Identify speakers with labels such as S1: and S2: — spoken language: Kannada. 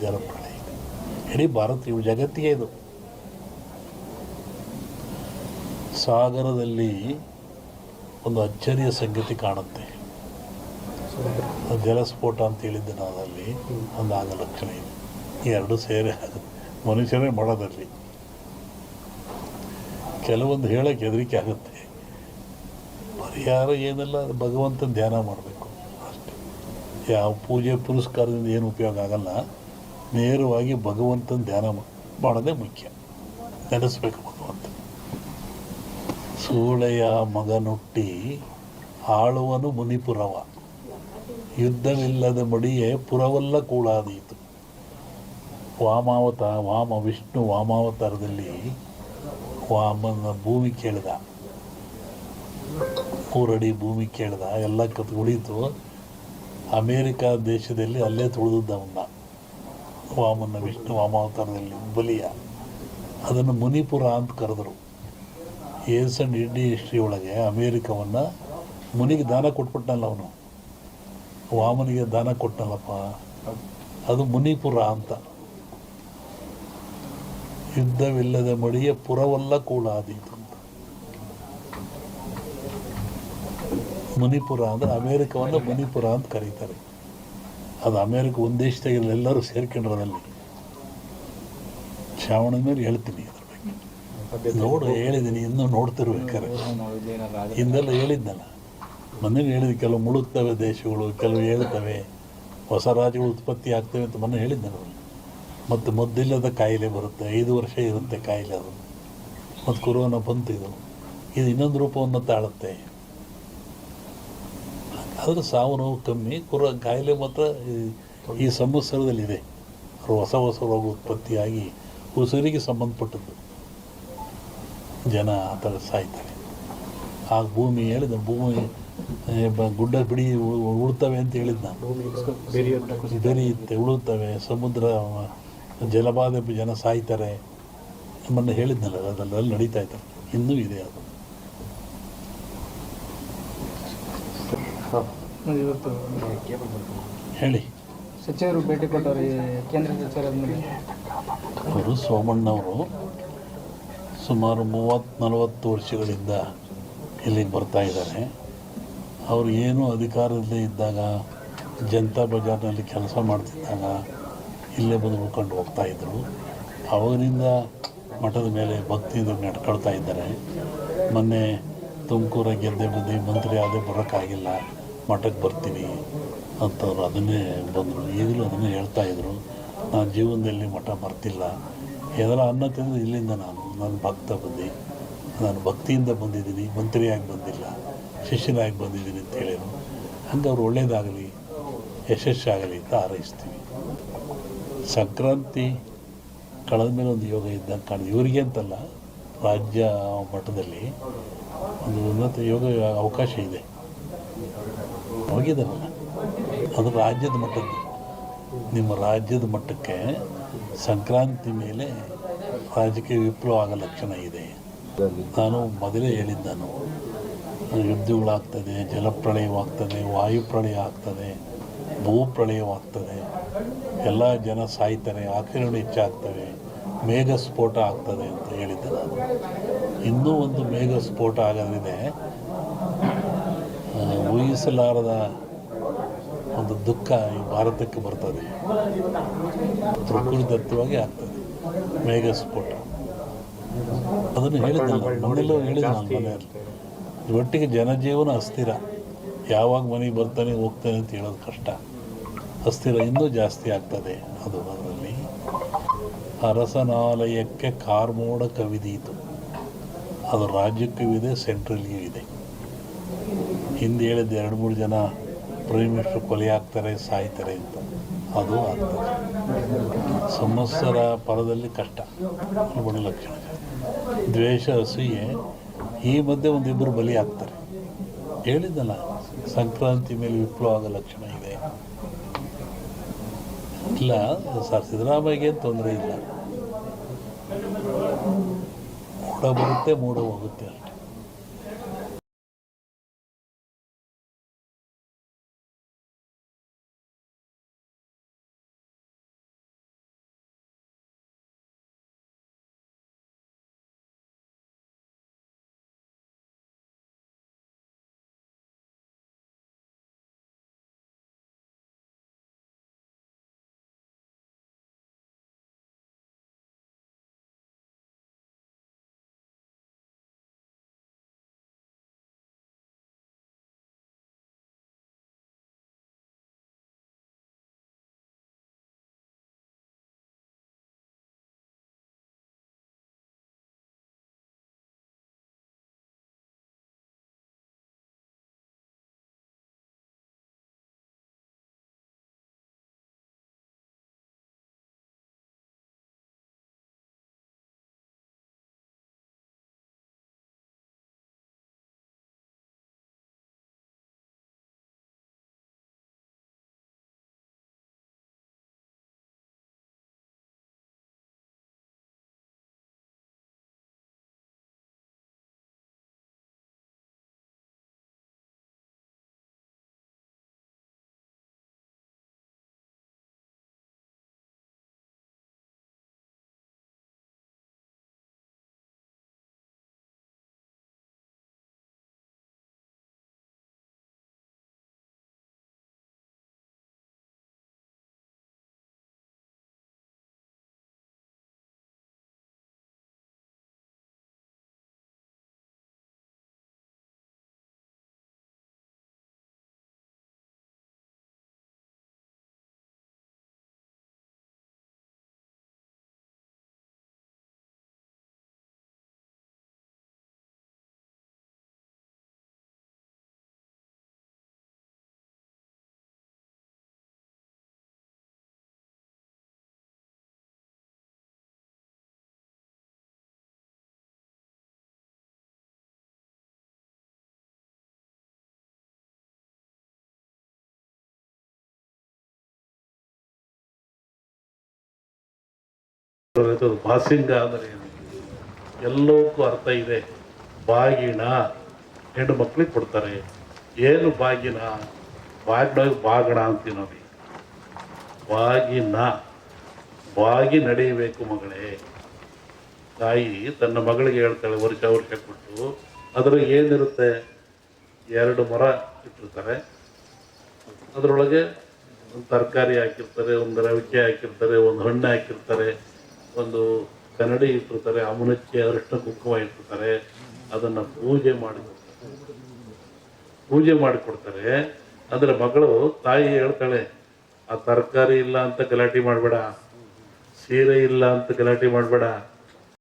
S1: ಜಲಪ್ರಳಯ ಇದೆ ಇಡೀ ಭಾರತ ಇವು ಜಗತ್ತಿಗೆ ಇದು. ಸಾಗರದಲ್ಲಿ ಒಂದು ಅಚ್ಚರಿಯ ಸಂಗತಿ ಕಾಣುತ್ತೆ. ಜಲಸ್ಫೋಟ ಅಂತ ಹೇಳಿದ್ದೆ ನಾನು ಅಲ್ಲಿ. ಒಂದು ಆಗ ಲಕ್ಷಣ ಇದೆ. ಈ ಎರಡು ಸೇರೆ ಮನುಷ್ಯರೇ ಮಾಡೋದಲ್ಲಿ ಕೆಲವೊಂದು ಹೇಳಕ್ಕೆ ಹೆದರಿಕೆ ಆಗುತ್ತೆ. ಪರಿಹಾರ ಏನೆಲ್ಲ ಭಗವಂತನ ಧ್ಯಾನ ಮಾಡಬೇಕು. ಯಾವ ಪೂಜೆ ಪುರಸ್ಕಾರದಿಂದ ಏನು ಉಪಯೋಗ ಆಗಲ್ಲ. ನೇರವಾಗಿ ಭಗವಂತನ ಧ್ಯಾನ ಮಾಡೋದೇ ಮುಖ್ಯ. ನೆನೆಸ್ಬೇಕು ಭಗವಂತ. ಸೂಳೆಯ ಮಗನುಟ್ಟಿ ಆಳುವನು ಮುನಿಪುರವ. ಯುದ್ಧವಿಲ್ಲದ ಮಡಿಯೇ ಪುರವಲ್ಲ ಕೂಡಾದೀತು ವಾಮಾವತ, ವಾಮ ವಿಷ್ಣು ವಾಮಾವತಾರದಲ್ಲಿ ವಾಮನ ಭೂಮಿ ಕೇಳಿದ. ಮೂರಡಿ ಭೂಮಿ ಕೇಳಿದ. ಎಲ್ಲ ಕತ್ ಉಳಿತು. ಅಮೇರಿಕಾ ದೇಶದಲ್ಲಿ ಅಲ್ಲೇ ತುಳಿದದ್ದ ವಾಮನ ವಿಷ್ಣು ವಾಮಾವತಾರದಲ್ಲಿ, ಬಲಿಯ. ಅದನ್ನು ಮುನಿಪುರ ಅಂತ ಕರೆದರು. ಏಸನ್ ಇಂಡಿ ಹಿಸ್ಟ್ರಿ ಒಳಗೆ ಅಮೇರಿಕವನ್ನು ಮುನಿಗೆ ದಾನ ಕೊಟ್ಬಿಟ್ಟನಲ್ಲ ಅವನು. ವಾಮನಿಗೆ ದಾನ ಕೊಟ್ಟನಲ್ಲಪ್ಪ ಅದು ಮುನಿಪುರ ಅಂತ. ಯುದ್ಧವಿಲ್ಲದ ಮಡಿಯ ಪುರವಲ್ಲ ಕೂಡ ಅಂತ ಮುನಿಪುರ ಅಂದರೆ ಅಮೇರಿಕವನ್ನು ಮಣಿಪುರ ಅಂತ ಕರೀತಾರೆ. ಅದು ಅಮೇರಿಕ ಒಂದು ದೇಶದಾಗ ಎಲ್ಲರೂ ಸೇರ್ಕೊಂಡಿರೋದಲ್ಲಿ. ಶ್ರಾವಣದ ಮೇಲೆ ಹೇಳ್ತೀನಿ ಅದ್ರ ಬಗ್ಗೆ. ನೋಡು ಹೇಳಿದ್ದೀನಿ ಇನ್ನೂ ನೋಡ್ತಿರ್ಬೇಕಾರೆ ಹಿಂದೆಲ್ಲ ಹೇಳಿದ್ನಲ್ಲ ಮೊನ್ನೆ ಹೇಳಿದ್ವಿ ಕೆಲವು ಮುಳುಗ್ತವೆ ದೇಶಗಳು, ಕೆಲವು ಹೇಳ್ತವೆ. ಹೊಸ ರಾಜ್ಯಗಳು ಉತ್ಪತ್ತಿ ಆಗ್ತವೆ ಅಂತ ಮೊನ್ನೆ ಹೇಳಿದ್ನಲ್ಲ ಮತ್ತು ಮದ್ದಿಲ್ಲದ ಕಾಯಿಲೆ ಬರುತ್ತೆ, ಐದು ವರ್ಷ ಇರುತ್ತೆ ಕಾಯಿಲೆ ಅದು. ಮತ್ತು ಕೊರೋನಾ ಬಂತು ಇದು. ಇದು ಇನ್ನೊಂದು ರೂಪವನ್ನು ತಾಳುತ್ತೆ. ಆದರೆ ಸಾವು ನೋವು ಕಮ್ಮಿ, ಕುರ ಕಾಯಿಲೆ ಮಾತ್ರ ಈ- ಸಂವತ್ಸರದಲ್ಲಿದೆ. ಹೊಸ ಹೊಸ ರೋಗ ಉತ್ಪತ್ತಿಯಾಗಿ ಉಸಿರಿಗೆ ಸಂಬಂಧಪಟ್ಟದ್ದು. ಜನ ಆ ಥರ ಸಾಯ್ತಾರೆ. ಆ ಭೂಮಿ ಹೇಳಿದ, ಭೂಮಿ ಗುಡ್ಡ ಬಿಡಿ ಉಳ್ತವೆ ಅಂತ ಹೇಳಿದ್ದ ನಾನು. ಬೆರೆಯುತ್ತೆ, ಉಳುತ್ತವೆ, ಸಮುದ್ರ ಜಲಬಾಧೆ ಜನ ಸಾಯ್ತಾರೆ. ನಮ್ಮನ್ನು ಹೇಳಿದ್ನಲ್ಲ ಅದೆಲ್ಲ ನಡೀತಾ ಇದ್ದಾರೆ ಇನ್ನೂ ಇದೆ ಅದು.
S2: ಇವತ್ತು
S1: ಹೇಳಿ.
S2: ಸಚಿವರು ಭೇಟಿ ಕೊಟ್ಟವರು ಕೇಂದ್ರ ಸಚಿವರಾದ್ಮೇಲೆ
S1: ಅವರು ಸೋಮಣ್ಣವರು ಸುಮಾರು ಮೂವತ್ತು ನಲವತ್ತು ವರ್ಷಗಳಿಂದ ಇಲ್ಲಿಗೆ ಬರ್ತಾ ಇದ್ದಾರೆ. ಅವರು ಏನು ಅಧಿಕಾರದಲ್ಲೇ ಇದ್ದಾಗ ಜನತಾ ಬಜಾರ್ನಲ್ಲಿ ಕೆಲಸ ಮಾಡ್ತಿದ್ದಾಗ ಇಲ್ಲೇ ಬಂದು ಉಳ್ಕೊಂಡು ಹೋಗ್ತಾ ಇದ್ದರು ಅವಾಗಿನಿಂದ ಮಠದ ಮೇಲೆ ಭಕ್ತಿಯಿಂದ ನಡ್ಕೊಳ್ತಾ ಇದ್ದಾರೆ. ಮೊನ್ನೆ ತುಮಕೂರ ಗೆದ್ದೆ ಬಂದು ಮಂತ್ರಿ ಆದೇ ಬರೋಕ್ಕಾಗಿಲ್ಲ. ಮಠಕ್ಕೆ ಬರ್ತೀನಿ ಅಂತವ್ರು ಅದನ್ನೇ ಬಂದರು. ಈಗಲೂ ಅದನ್ನೇ ಹೇಳ್ತಾ ಇದ್ರು. ನಾನು ಜೀವನದಲ್ಲಿ ಮಠ ಮರ್ತಿಲ್ಲ ಎಲ್ಲ ಅನ್ನ ತಿಂದರೆ ಇಲ್ಲಿಂದ ನಾನು ನಾನು ಭಕ್ತ ಬಂದು. ನಾನು ಭಕ್ತಿಯಿಂದ ಬಂದಿದ್ದೀನಿ, ಮಂತ್ರಿಯಾಗಿ ಬಂದಿಲ್ಲ, ಶಿಷ್ಯನಾಗಿ ಬಂದಿದ್ದೀನಿ ಅಂತ ಹೇಳಿದರು. ಹಂಗೆ ಅವ್ರು ಒಳ್ಳೇದಾಗಲಿ, ಯಶಸ್ಸಾಗಲಿ ಅಂತ ಹಾರೈಸ್ತೀವಿ. ಸಂಕ್ರಾಂತಿ ಕಳೆದ ಮೇಲೆ ಒಂದು ಯೋಗ ಇದ್ದಂಗೆ ಕಾಣಿದೆ ಇವರಿಗೆ ಅಂತಲ್ಲ, ರಾಜ್ಯ ಮಟ್ಟದಲ್ಲಿ ಒಂದು ಉನ್ನತ ಯೋಗ ಅವಕಾಶ ಇದೆ. ಹೋಗಿದ್ದಾರಲ್ಲ ಅದು ರಾಜ್ಯದ ಮಟ್ಟದ್ದು. ನಿಮ್ಮ ರಾಜ್ಯದ ಮಟ್ಟಕ್ಕೆ ಸಂಕ್ರಾಂತಿ ಮೇಲೆ ರಾಜಕೀಯ ವಿಪ್ಲವ ಆಗೋ ಲಕ್ಷಣ ಇದೆ. ನಾನು ಮೊದಲೇ ಹೇಳಿದ್ದಾನು ಯುದ್ಧಗಳಾಗ್ತದೆ, ಜಲಪ್ರಳಯವಾಗ್ತದೆ, ವಾಯುಪ್ರಳಯ ಆಗ್ತದೆ, ಭೂಪ್ರಳಯವಾಗ್ತದೆ. ಎಲ್ಲ ಜನ ಸಾಯ್ತಾರೆ ಆಕರಣೆ ಹೆಚ್ಚಾಗ್ತವೆ ಮೇಘ ಸ್ಫೋಟ ಆಗ್ತದೆ ಅಂತ ಹೇಳಿದ್ದೆ ನಾನು. ಇನ್ನೂ ಒಂದು ಮೇಘ ಸ್ಫೋಟ ಆಗೋದಿದೆ ಊಹಿಸಲಾರದ ಒಂದು ದುಃಖ ಈ ಭಾರತಕ್ಕೆ ಬರ್ತದೆ. ಪ್ರಕೃತಿದತ್ತವಾಗಿ ಆಗ್ತದೆ. ಮೇಘ ಸ್ಫೋಟ. ಅದನ್ನು ಹೇಳಿದ್ನಲ್ಲ ಮೊದಲು ಹೇಳಿದ ನಾನು ಮನೆಯಲ್ಲಿ. ಒಟ್ಟಿಗೆ ಜನಜೀವನ ಅಸ್ಥಿರ. ಯಾವಾಗ ಮನೆಗೆ ಬರ್ತಾನೆ ಹೋಗ್ತಾನೆ ಅಂತ ಹೇಳೋದು ಕಷ್ಟ. ಅಸ್ಥಿರ ಇನ್ನೂ ಜಾಸ್ತಿ ಆಗ್ತದೆ. ಅದು ಅದರಲ್ಲಿ ಅರಸನಾಲಯಕ್ಕೆ ಕಾರ್ಮೋಡ ಕವಿದೀತು. ಅದು ರಾಜ್ಯಕ್ಕೂ ಇದೆ ಸೆಂಟ್ರಲ್ಗೂ ಇದೆ. ಹಿಂದೆ ಹೇಳಿದ್ದು ಎರಡು ಮೂರು ಜನ ಪ್ರೈಮ್ ಮಿನಿಸ್ಟರ್ ಕೊಲೆ ಆಗ್ತಾರೆ ಸಾಯ್ತಾರೆ ಅಂತ. ಅದು ಆಗ್ತದೆ. ಸಂವತ್ಸರ ಪರದಲ್ಲಿ ಕಷ್ಟ ಒಂದು ಲಕ್ಷಣ. ದ್ವೇಷ, ಅಸೂಯೆ, ಈ ಮಧ್ಯೆ ಒಂದಿಬ್ಬರು ಬಲಿ ಆಗ್ತಾರೆ. ಹೇಳಿದ್ದಲ್ಲ, ಸಂಕ್ರಾಂತಿ ಮೇಲೆ ವಿಪ್ಲವ ಆಗೋ ಲಕ್ಷಣ ಇದೆ. ಇಲ್ಲ, ಸರ್, ಸಿದ್ದರಾಮಯ್ಯಗೆ ತೊಂದರೆ ಇಲ್ಲ. ಮೂಡ ಬರುತ್ತೆ, ಮೂಡ ಹೋಗುತ್ತೆ. ಅದು ಬಾಸಿಂಗ ಅಂದರೆ ಏನು? ಅರ್ಥ ಇದೆ. ಬಾಗಿನ ಹೆಣ್ಣು ಮಕ್ಳಿಗೆ ಕೊಡ್ತಾರೆ. ಏನು ಬಾಗಿನ ಬಾಗಿನ ಬಾಗಣ ಅಂತೀವಿ ನಾವು ಬಾಗಿನ ಬಾಗಿ ನಡೆಯಬೇಕು ಮಗಳೇ. ತಾಯಿ ತನ್ನ ಮಗಳಿಗೆ ಹೇಳ್ತಾಳೆ ವರ್ಷ ವರ್ಷ ಕೊಟ್ಟು. ಅದರ ಏನಿರುತ್ತೆ? ಎರಡು ಮರ ಇಟ್ಟಿರ್ತಾರೆ. ಅದರೊಳಗೆ ಒಂದು ತರಕಾರಿ ಹಾಕಿರ್ತಾರೆ, ಒಂದು ರವಿಕೆ ಹಾಕಿರ್ತಾರೆ, ಒಂದು ಹಣ್ಣು ಹಾಕಿರ್ತಾರೆ. ಒಂದು ಕನ್ನಡಿ ಇಟ್ಟಿರ್ತಾರೆ ಅಮುನಚ್ಚಿ ಅರಿಶಿನ ಕುಂಕುಮ ಇಟ್ಟಿರ್ತಾರೆ ಅದನ್ನು ಪೂಜೆ ಮಾಡಿ ಪೂಜೆ ಮಾಡಿಕೊಡ್ತಾರೆ. ಅದರ ಮಗಳು ತಾಯಿ ಹೇಳ್ತಾಳೆ, ಆ ತರಕಾರಿ ಇಲ್ಲ ಅಂತ ಗಲಾಟೆ ಮಾಡಬೇಡ, ಸೀರೆ ಇಲ್ಲ ಅಂತ ಗಲಾಟೆ ಮಾಡಬೇಡ